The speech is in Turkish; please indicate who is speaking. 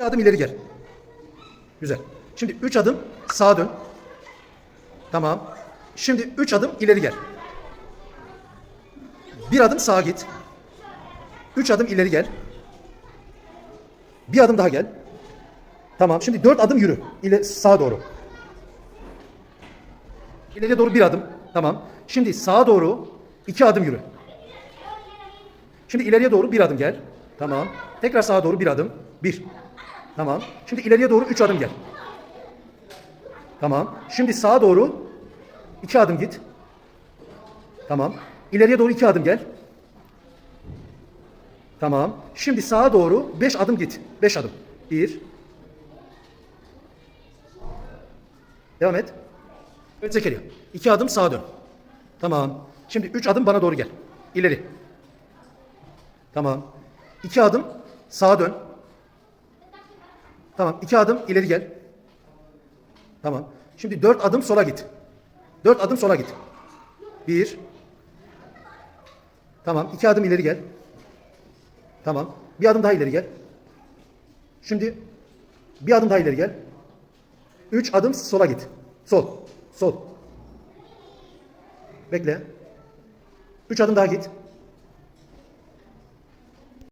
Speaker 1: Bir adım ileri gel. Güzel. Şimdi üç adım sağa dön. Tamam. Şimdi üç adım ileri gel. Bir adım sağa git. Üç adım ileri gel. Bir adım daha gel. Tamam. Şimdi dört adım yürü. İle, sağa doğru. İleriye doğru bir adım. Tamam. Şimdi sağa doğru iki adım yürü. Şimdi ileriye doğru bir adım gel. Tamam. Tekrar sağa doğru bir adım. Bir. Tamam. Şimdi ileriye doğru üç adım gel. Tamam. Şimdi sağa doğru iki adım git. Tamam. İleriye doğru iki adım gel. Tamam. Şimdi sağa doğru beş adım git. Beş adım. Bir. Devam et. Evet Zekeriya. İki adım sağa dön. Tamam. Şimdi üç adım bana doğru gel. İleri. Tamam. İki adım sağa dön. Tamam. iki adım ileri gel. Tamam. Şimdi dört adım sola git. Dört adım sola git. Bir. Tamam. iki adım ileri gel. Tamam. Bir adım daha ileri gel. Şimdi bir adım daha ileri gel. Üç adım sola git. Sol. Sol. Bekle. Üç adım daha git.